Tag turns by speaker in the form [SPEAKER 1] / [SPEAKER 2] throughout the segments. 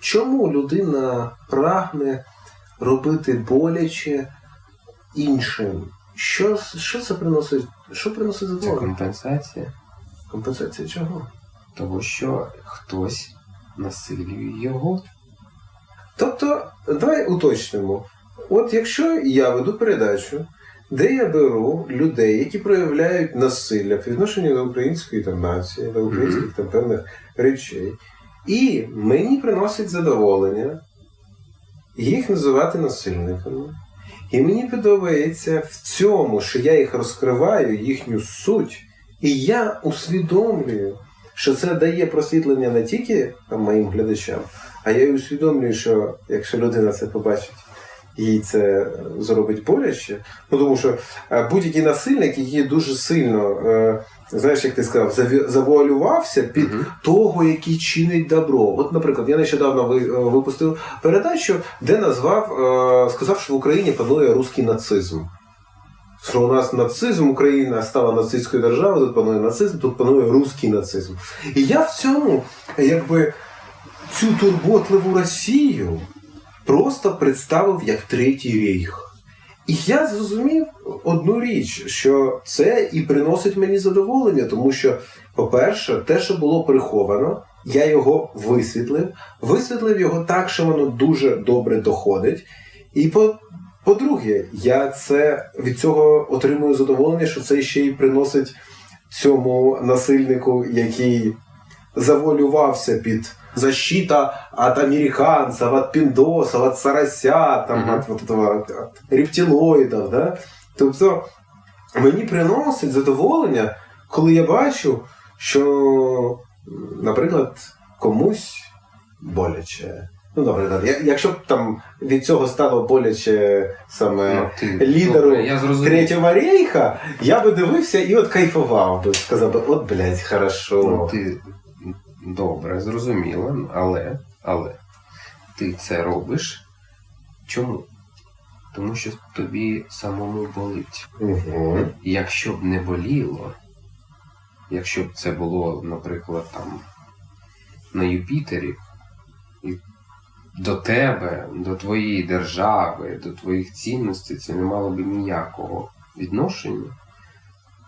[SPEAKER 1] чому людина прагне робити боляче іншим? Що, що це приносить? Що приносить
[SPEAKER 2] Це
[SPEAKER 1] задоволення?
[SPEAKER 2] компенсація
[SPEAKER 1] Компенсація чого?
[SPEAKER 2] того, що хтось насилює його.
[SPEAKER 1] Тобто, давай уточнимо. От якщо я веду передачу, де я беру людей, які проявляють насилля по відношенню до української там, нації, до українських там, певних речей, і мені приносить задоволення їх називати насильниками. І мені подобається в цьому, що я їх розкриваю, їхню суть, і я усвідомлюю, що це дає просвітлення не тільки моїм глядачам, а я й усвідомлюю, що якщо людина це побачить, їй це зробить боляче. Ну тому що е, будь-який насильник, який дуже сильно, е, знаєш, як ти сказав, завуалювався під
[SPEAKER 2] Мгм.
[SPEAKER 1] того, який чинить добро. От, наприклад, я нещодавно е, випустив передачу, де назвав, е, сказав, що в Україні панує русський нацизм. Що у нас нацизм, Україна стала нацистською державою, тут панує нацизм, тут панує русський нацизм. І я в цьому, якби, цю турботливу Росію просто представив як третій рейх. І я зрозумів одну річ, що це і приносить мені задоволення, тому що, по-перше, те, що було приховано, я його висвітлив, висвітлив його так, що воно дуже добре доходить. І по, по-друге, я це від цього отримую задоволення, що це ще й приносить цьому насильнику, який заволювався під защита от американцев, от пиндосов, от соросят, там,
[SPEAKER 2] Мгм.
[SPEAKER 1] от, вот этого, от рептилоїдів. Да? Тобто мені приносить задоволення, коли я бачу, що, наприклад, комусь боляче. Ну, я- якщо б там від цього стало боляче саме
[SPEAKER 2] Ну, ти,
[SPEAKER 1] лідеру
[SPEAKER 2] добре.
[SPEAKER 1] Третього рейха, я би дивився і от кайфував би. Сказав би, от, блядь, хорошо.
[SPEAKER 2] Ну, ти добре, зрозуміло, але, але ти це робиш. Чому? Тому що тобі самому болить.
[SPEAKER 1] Угу.
[SPEAKER 2] Якщо б не боліло, якщо б це було, наприклад, там на Юпітері, і до тебе, до твоєї держави, до твоїх цінностей це не мало б ніякого відношення,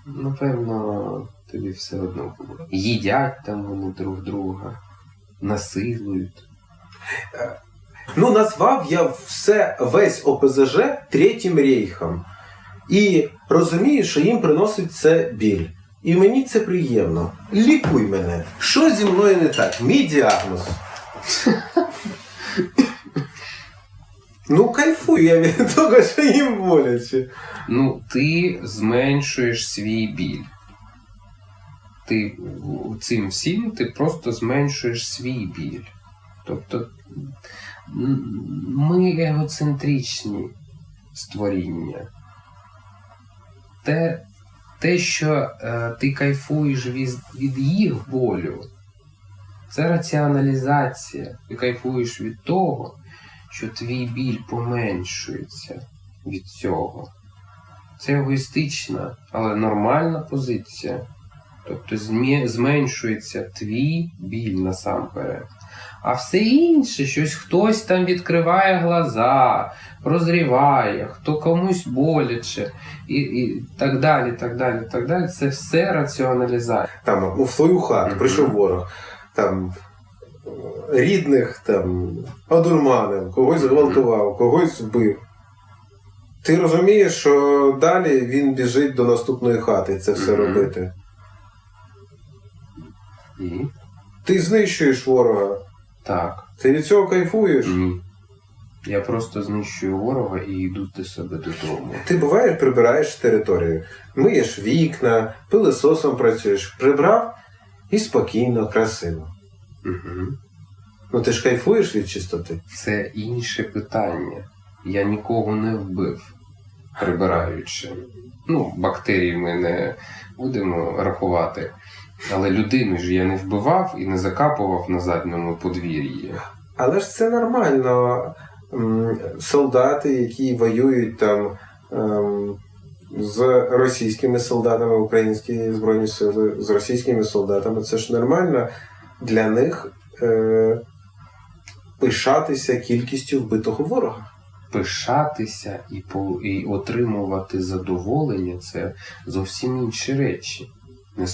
[SPEAKER 2] напевно, тобі все одно було. Їдять там вони друг друга, насилують.
[SPEAKER 1] Ну, назвав я все весь ОПЗЖ третім рейхом. І розумію, що їм приносить це біль. І мені це приємно. Лікуй мене. Що зі мною не так? Мій діагноз. Ну, кайфую я від того, що їм боляче.
[SPEAKER 2] Ну, ти зменшуєш свій біль. Ти цим всім ти просто зменшуєш свій біль. Тобто ми егоцентричні створіння. Те, те що е, ти кайфуєш від, від їх болю, це раціоналізація. Ти кайфуєш від того, що твій біль поменшується від цього. Це егоїстична, але нормальна позиція. Тобто зменшується твій біль насамперед. А все інше, щось хтось там відкриває глаза, прозріває, хто комусь боляче, і, і так далі, так далі, так далі. Це все раціоналізація.
[SPEAKER 1] Там, ну, в твою хату прийшов ворог. Там, рідних там, одурманив, когось зґвалтував, когось вбив. Ти розумієш, що далі він біжить до наступної хати це все робити.
[SPEAKER 2] І
[SPEAKER 1] Ти знищуєш ворога.
[SPEAKER 2] так,
[SPEAKER 1] Ти від цього кайфуєш.
[SPEAKER 2] ні. Я просто знищую ворога і йду до себе додому.
[SPEAKER 1] Ти буваєш, прибираєш територію, миєш вікна, пилисосом працюєш, прибрав і спокійно, красиво.
[SPEAKER 2] Угу.
[SPEAKER 1] Ну ти ж кайфуєш від чистоти.
[SPEAKER 2] Це інше питання. Я нікого не вбив, прибираючи. Ну, бактерії ми не будемо рахувати. Але людину ж я не вбивав і не закапував на задньому подвір'ї.
[SPEAKER 1] Але ж це нормально. Солдати, які воюють там ем, з російськими солдатами, українські збройні сили з російськими солдатами, це ж нормально для них е, пишатися кількістю вбитого ворога.
[SPEAKER 2] Пишатися і, по, і отримувати задоволення це зовсім інші речі. Не,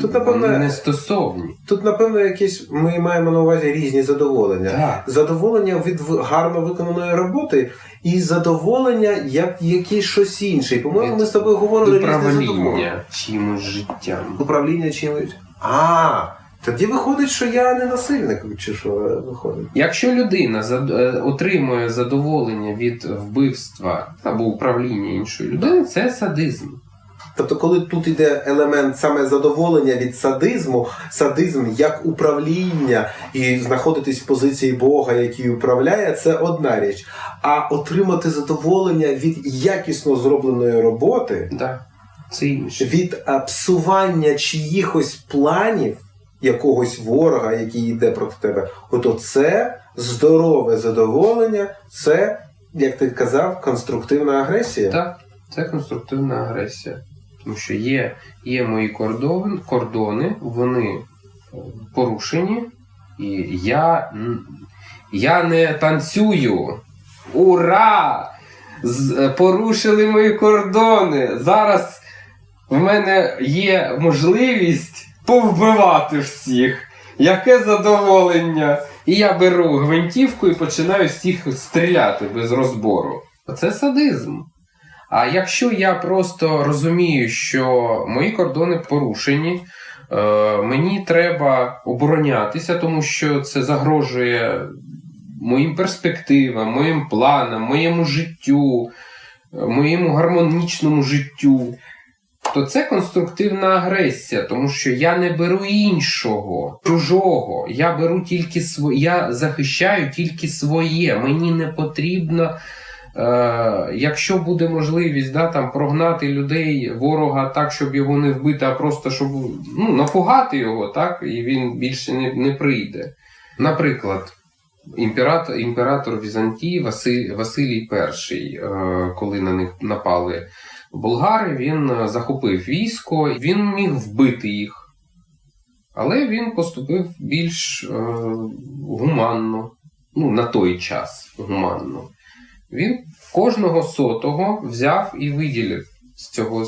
[SPEAKER 1] Тут, напевно,
[SPEAKER 2] не стосовні.
[SPEAKER 1] Тут, напевно, якісь ми маємо на увазі різні задоволення.
[SPEAKER 2] Так.
[SPEAKER 1] Задоволення від гарно виконаної роботи і задоволення як якесь щось інше. По-моєму, ми з тобою говорили різне задоволення.
[SPEAKER 2] Управління чимось життям.
[SPEAKER 1] Управління чимось. А, тоді виходить, що я не насильник, чи що виходить.
[SPEAKER 2] Якщо людина е, отримує задоволення від вбивства або управління іншої людини, це садизм.
[SPEAKER 1] Тобто, коли тут йде елемент саме задоволення від садизму, садизм як управління і знаходитись в позиції Бога, який управляє, це одна річ. А отримати задоволення від якісно зробленої роботи,
[SPEAKER 2] Да. Це інше.
[SPEAKER 1] від псування чиїхось планів якогось ворога, який йде проти тебе, ото це здорове задоволення, це, як ти казав, конструктивна агресія.
[SPEAKER 2] Так, це конструктивна агресія. Тому що є, є мої кордони, кордони, вони е, порушені, і я, я не танцюю. Ура! З- е, порушили мої кордони. Зараз в мене є можливість повбивати всіх. Яке задоволення! І я беру гвинтівку і починаю всіх стріляти без розбору. Це садизм. А якщо я просто розумію, що мої кордони порушені, е, мені треба оборонятися, тому що це загрожує моїм перспективам, моїм планам, моєму життю, е, моєму гармонічному життю, то це конструктивна агресія, тому що я не беру іншого, чужого. Я беру тільки своє, я захищаю тільки своє. Мені не потрібно. Е, якщо буде можливість да, там, прогнати людей, ворога так, щоб його не вбити, а просто щоб ну, напугати його, так, і він більше не, не прийде. Наприклад, імператор, імператор Візантії Василь, Василій І, е, коли на них напали болгари, він е, захопив військо, він міг вбити їх. Але він поступив більш е, гуманно, ну, на той час гуманно. Він кожного сотого взяв і виділив з цього е,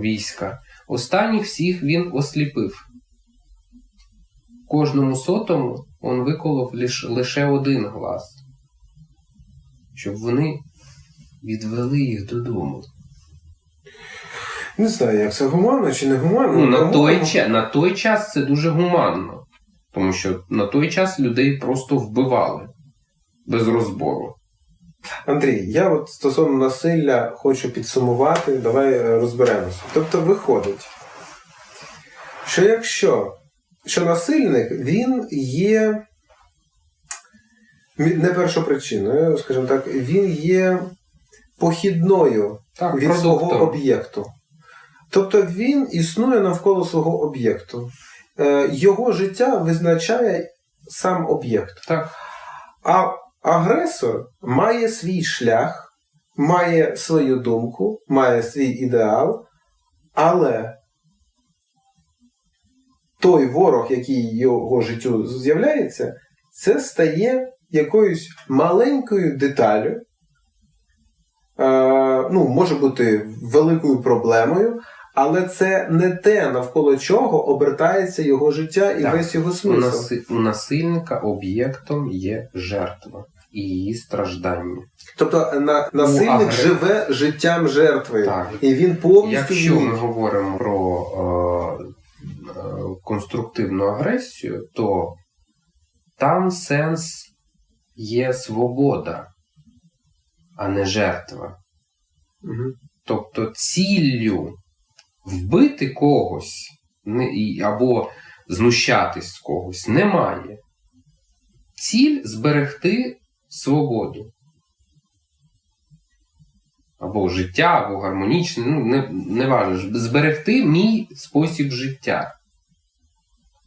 [SPEAKER 2] війська. Останніх всіх він осліпив. Кожному сотому він виколов лиш, лише один глаз, щоб вони відвели їх додому.
[SPEAKER 1] Не знаю, як це гуманно чи не гуманно.
[SPEAKER 2] Ну, на,
[SPEAKER 1] Гуманно.
[SPEAKER 2] той, ча- на той час це дуже гуманно, тому що на той час людей просто вбивали без розбору.
[SPEAKER 1] Андрій, я от стосовно насилля хочу підсумувати, давай е, розберемося. Тобто виходить, що якщо що насильник він є не першопричиною, скажімо так, він є похідною
[SPEAKER 2] Так,
[SPEAKER 1] від свого об'єкту. Тобто він існує навколо свого об'єкту. Е, Його життя визначає сам об'єкт.
[SPEAKER 2] Так.
[SPEAKER 1] А агресор має свій шлях, має свою думку, має свій ідеал, але той ворог, який його життю з'являється, це стає якоюсь маленькою деталю. Е, ну, може бути великою проблемою, але це не те, навколо чого обертається його життя і
[SPEAKER 2] Так.
[SPEAKER 1] весь його
[SPEAKER 2] У,
[SPEAKER 1] смисл.
[SPEAKER 2] наси... у насильника об'єктом є жертва і її страждання.
[SPEAKER 1] Тобто на, насильник
[SPEAKER 2] агре-
[SPEAKER 1] живе життям жертви,
[SPEAKER 2] Так.
[SPEAKER 1] і він повністю
[SPEAKER 2] Якщо ми говоримо про е, е, конструктивну агресію, то там сенс є свобода, а не жертва.
[SPEAKER 1] Мгм.
[SPEAKER 2] Тобто ціллю вбити когось або знущатись з когось немає. Ціль зберегти свободу. Або життя, або гармонічне, ну, не, не важливо. Зберегти мій спосіб життя,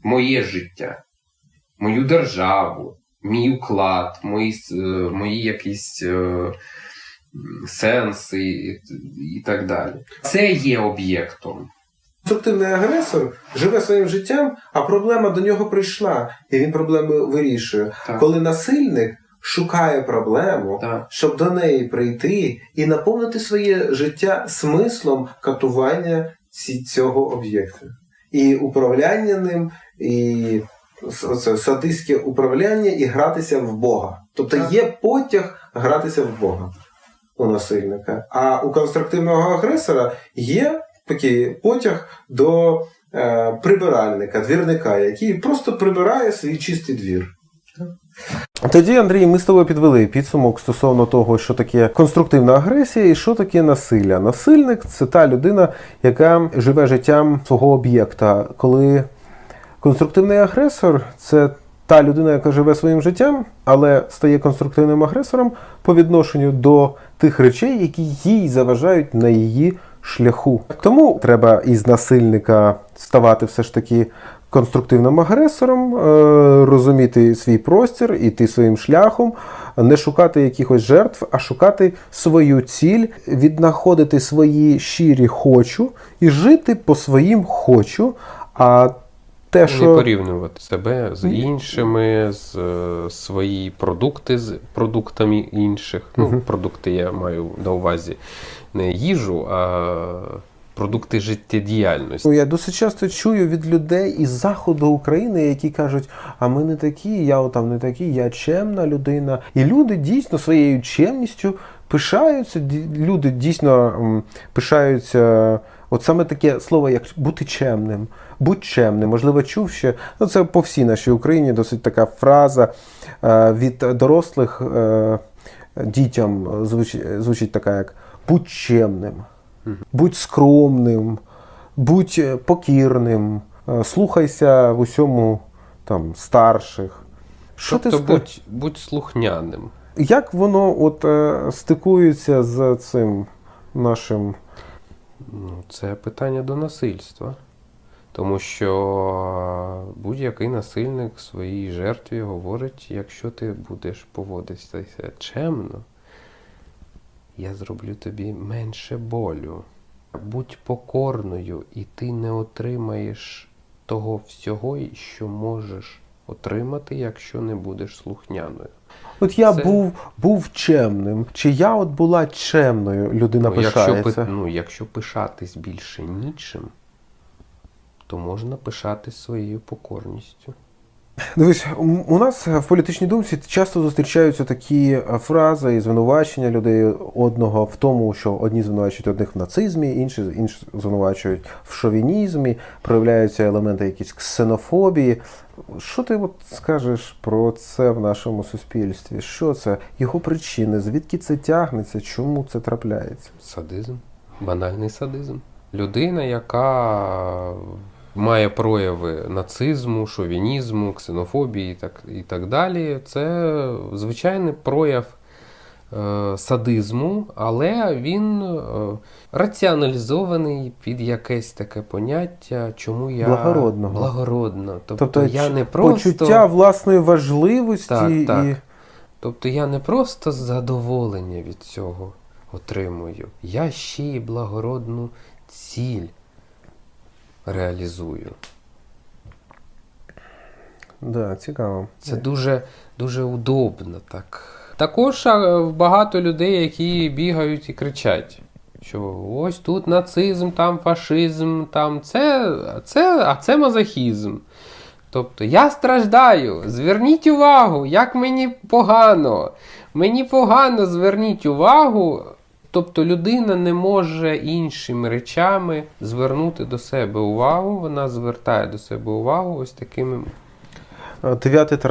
[SPEAKER 2] моє життя, мою державу, мій уклад, мої, е, мої якісь е, сенси і, і так далі. Це є об'єктом.
[SPEAKER 1] Конструктивний агресор живе своїм життям, а проблема до нього прийшла, і він проблеми вирішує.
[SPEAKER 3] Так.
[SPEAKER 1] Коли насильник шукає проблему,
[SPEAKER 3] Так.
[SPEAKER 1] щоб до неї прийти і наповнити своє життя смислом катування цього об'єкта. І управляння ним, і садистське управляння, і гратися в Бога. Тобто
[SPEAKER 3] Так.
[SPEAKER 1] є потяг гратися в Бога у насильника. А у конструктивного агресора є такий потяг до е, прибиральника, двірника, який просто прибирає свій чистий двір. Тоді, Андрій, ми з тобою підвели підсумок стосовно того, що таке конструктивна агресія і що таке насилля. Насильник це та людина, яка живе життям свого об'єкта. Коли конструктивний агресор це та людина, яка живе своїм життям, але стає конструктивним агресором по відношенню до тих речей, які їй заважають на її шляху. Тому треба із насильника ставати все ж таки конструктивним агресором, е, розуміти свій простір, іти своїм шляхом, не шукати якихось жертв, а шукати свою ціль, віднаходити свої щирі хочу і жити по своїм хочу. А те,
[SPEAKER 2] Не
[SPEAKER 1] що
[SPEAKER 2] порівнювати себе з іншими, з е, свої продукти з продуктами інших. Ну, продукти я маю на увазі не їжу, а продукти життєдіяльності.
[SPEAKER 1] Ну, я досить часто чую від людей із заходу України, які кажуть: а ми не такі, я отам не такий, я чемна людина. І люди дійсно своєю чемністю пишаються. Люди дійсно пишаються. От саме таке слово, як бути чемним. Будь чемним. Можливо, чув ще. Ну, це по всій нашій Україні досить така фраза е, від дорослих е, дітям звучить, звучить така, як будь чемним, будь скромним, будь е, покірним, слухайся в усьому там, старших. Що
[SPEAKER 2] тобто
[SPEAKER 1] ти ска-
[SPEAKER 2] будь, будь слухняним.
[SPEAKER 1] Як воно от, стикується з цим нашим.
[SPEAKER 2] Ну, це питання до насильства. Тому що будь-який насильник своїй жертві говорить, якщо ти будеш поводитися чемно, я зроблю тобі менше болю. Будь покорною, і ти не отримаєш того всього, що можеш отримати, якщо не будеш слухняною.
[SPEAKER 1] От я
[SPEAKER 2] Це-
[SPEAKER 1] був, був чемним. Чи я от була чемною, людина
[SPEAKER 2] Ну, якщо,
[SPEAKER 1] пишається.
[SPEAKER 2] пи- ну, якщо пишатись більше нічим, то можна пишатись своєю покорністю.
[SPEAKER 1] Дивись, у нас в політичній думці часто зустрічаються такі е, фрази і звинувачення людей одного в тому, що одні звинувачують одних в нацизмі, інші, інші звинувачують в шовінізмі, проявляються елементи якісь ксенофобії. Що ти от скажеш про це в нашому суспільстві? Що це? Його причини? Звідки це тягнеться? Чому це трапляється?
[SPEAKER 2] Садизм, банальний садизм. Людина, яка має прояви нацизму, шовінізму, ксенофобії і так, і так далі, це звичайний прояв е, садизму, але він е, раціоналізований під якесь таке поняття, чому я
[SPEAKER 1] Благородного.
[SPEAKER 2] благородно. Тобто,
[SPEAKER 1] Тобто
[SPEAKER 2] я не просто
[SPEAKER 1] почуття власної важливості
[SPEAKER 2] Так, так.
[SPEAKER 1] і.
[SPEAKER 2] Тобто я не просто задоволення від цього отримую, я ще й благородну ціль реалізую.
[SPEAKER 1] Да, цікаво.
[SPEAKER 2] Це дуже, дуже удобно так. Також багато людей, які бігають і кричать, що ось тут нацизм, там фашизм, там це, це, а це мазохізм. Тобто я страждаю, зверніть увагу, як мені погано. Мені погано, зверніть увагу. Тобто людина не може іншими речами звернути до себе увагу, вона звертає до себе увагу ось такими
[SPEAKER 1] 9